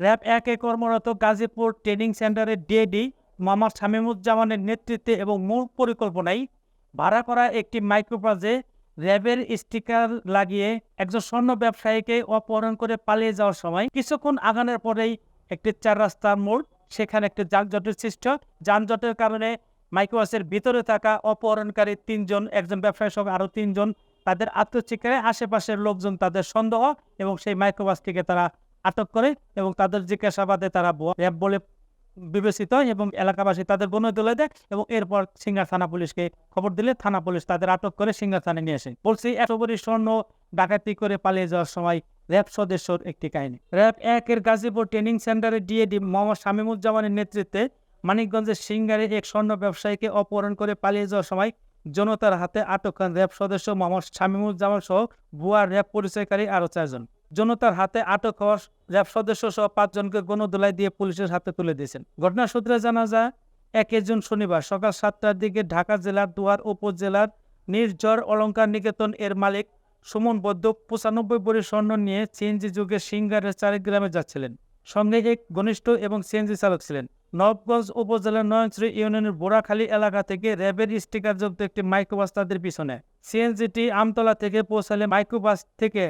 RAB একে কর্মরত Gazipur training সেন্টারের ডিএডি মোহাম্মদ শামীমুজ্জামানের নেতৃত্বে এবং মূল পরিকল্পনায় ভাড়া করা একটি মাইক্রোবাসে র্যাবের স্টিকার লাগিয়ে একজন স্বর্ণ ব্যবসায়ীকে অপহরণ করে পালিয়ে যাওয়ার সময় কিছুক্ষণ আগানোর পরেই একটি চার রাস্তার মোড়, সেখানে একটি যানজটের সৃষ্টি যানজটের কারণে মাইক্রোবাসের ভিতরে থাকা অপহরণকারী তিনজন, একজন ব্যবসায়ী সহ আরও তিনজন তাদের আত্মচিকারে আশেপাশের লোকজন তাদের সন্দেহ এবং সেই মাইক্রোবাসটিকে তারা আটক করে এবং তাদের জিজ্ঞাসাবাদে তারা র্যাব বলে বিবেচিত এবং এলাকাবাসী তাদের বনে তুলে দেয় এবং এরপর সিঙ্গার থানা পুলিশকে খবর দিলে থানা পুলিশ তাদের আটক করে সিঙ্গার থানায় নিয়ে আসে। বলছি, এত বড়ি স্বর্ণ ডাকাতি করে পালিয়ে যাওয়ার সময় র্যাব সদস্যর একটি কাহিনী। র্যাব একের গাজীপুর ট্রেনিং সেন্টারে ডিএডি মোহাম্মদ শামীমুজ্জামানের নেতৃত্বে মানিকগঞ্জের সিঙ্গারে এক স্বর্ণ ব্যবসায়ীকে অপহরণ করে পালিয়ে যাওয়ার সময় জনতার হাতে আটক হন র্যাব সদস্য মোহাম্মদ শামীমুজ্জামান সহ ভুয়া র্যাব পরিচয়কারী আরও চারজন। জনতার হাতে আটক হওয়া র্যাব সদস্য সহ পাঁচজনকে গণদোলাই দিয়ে পুলিশের হাতে তুলে দিয়েছেন। ঘটনা সূত্রে জানা যায় একে জুন শনিবার সকাল সাতটার দিকে ঢাকা জেলার দুয়ার উপজেলার নির্ঝর অলঙ্কার নিকেতন এর মালিক সুমন বৈদ্য পঁচানব্বই বড়ি স্বর্ণ নিয়ে সিএনজি যুগে সিঙ্গারের চারিগ্রামে যাচ্ছিলেন। সঙ্গে এক ঘনিষ্ঠ এবং সিএনজি চালক ছিলেন। নবগঞ্জ উপজেলার নয়নশ্রী ইউনিয়নের বোরাখালী এলাকা থেকে র্যাবের স্টিকার যুক্ত একটি মাইক্রোবাস তাদের পিছনে। সিএনজিটি আমতলা থেকে পৌঁছালে মাইক্রোবাস থেকে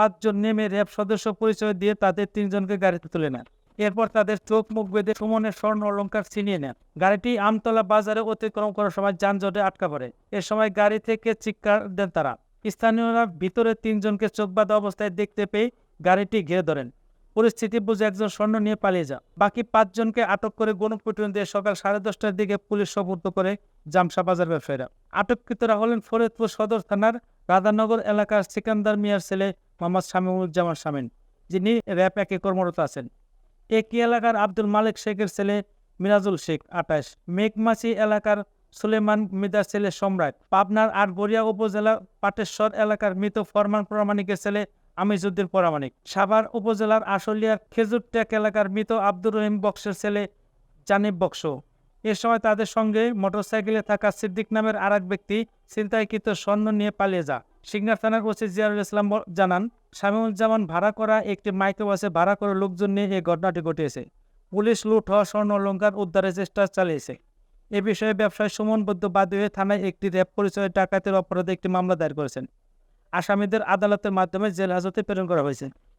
পাঁচজন নেমে র্যাব সদস্য পরিচয় দিয়ে তাদের তিনজনকে গাড়িতে তুলে নেন। এরপর তাদের চোখ মুখ বেঁধে সুমনের স্বর্ণ অলঙ্কার ছিনিয়ে নেন। গাড়িটি আমতলা বাজারে অতিক্রম করার সময় যানজটে আটকা পড়ে। এ সময় গাড়ি থেকে চিৎকার দেন তারা। স্থানীয়রা ভিতরে তিনজনকে চোখ বাঁধা অবস্থায় দেখতে পেয়ে গাড়িটি ঘিরে ধরেন। পরিস্থিতি বুঝে একজন স্বর্ণ নিয়ে পালিয়ে যা বাকি পাঁচজনকে আটক করে গণপিটুন দিয়ে সকাল সাড়ে দশটার দিকে পুলিশ সোপর্দ করে জামসা বাজার ব্যবসায়ীরা। আটককৃতরা হলেন ফরিদপুর সদর থানার রাধানগর এলাকার সিকান্দার মিয়ার ছেলে মোহাম্মদ শামীমুজ্জামান শামীন যিনি র্যাব একে কর্মরত আছেন। একই এলাকার আব্দুল মালিক শেখের ছেলে মিরাজুল শেখ, আঠাশ। মেঘমাছি এলাকার সুলেমান মিদার ছেলে সম্রাট। পাবনার আটবরিয়া উপজেলা পাটেশ্বর এলাকার মৃত ফরমান প্রামাণিকের ছেলে আমিজুদ্দিন পরামানিক সাভার উপজেলার আশুলিয়ার খেজুরটেক এলাকার মৃত আব্দুর রহিম বক্সের ছেলে জানিব বক্স। এ সময় তাদের সঙ্গে মোটরসাইকেলে থাকা সিদ্দিক নামের আর ব্যক্তি ছিনতাইকৃত স্বর্ণ নিয়ে পালিয়ে যা সিংহার থানার ওসি জিয়ারুল ইসলাম জানান, শামীমুজ্জামান ভাড়া করা একটি মাইক্রোবাসে ভাড়া করে লোকজন নিয়ে এই ঘটনাটি ঘটিয়েছে। পুলিশ লুট হওয়া স্বর্ণ অলঙ্কার উদ্ধারের চেষ্টা চালিয়েছে। এ বিষয়ে ব্যবসায়ী সুমনবদ্ধ বৈদ্য বাদী হয়ে থানায় একটি র্যাব পরিচয়ে ডাকাতের অপরাধে একটি মামলা দায়ের করেছেন। আসামিদের আদালতের মাধ্যমে জেল হাজতে প্রেরণ করা হয়েছে।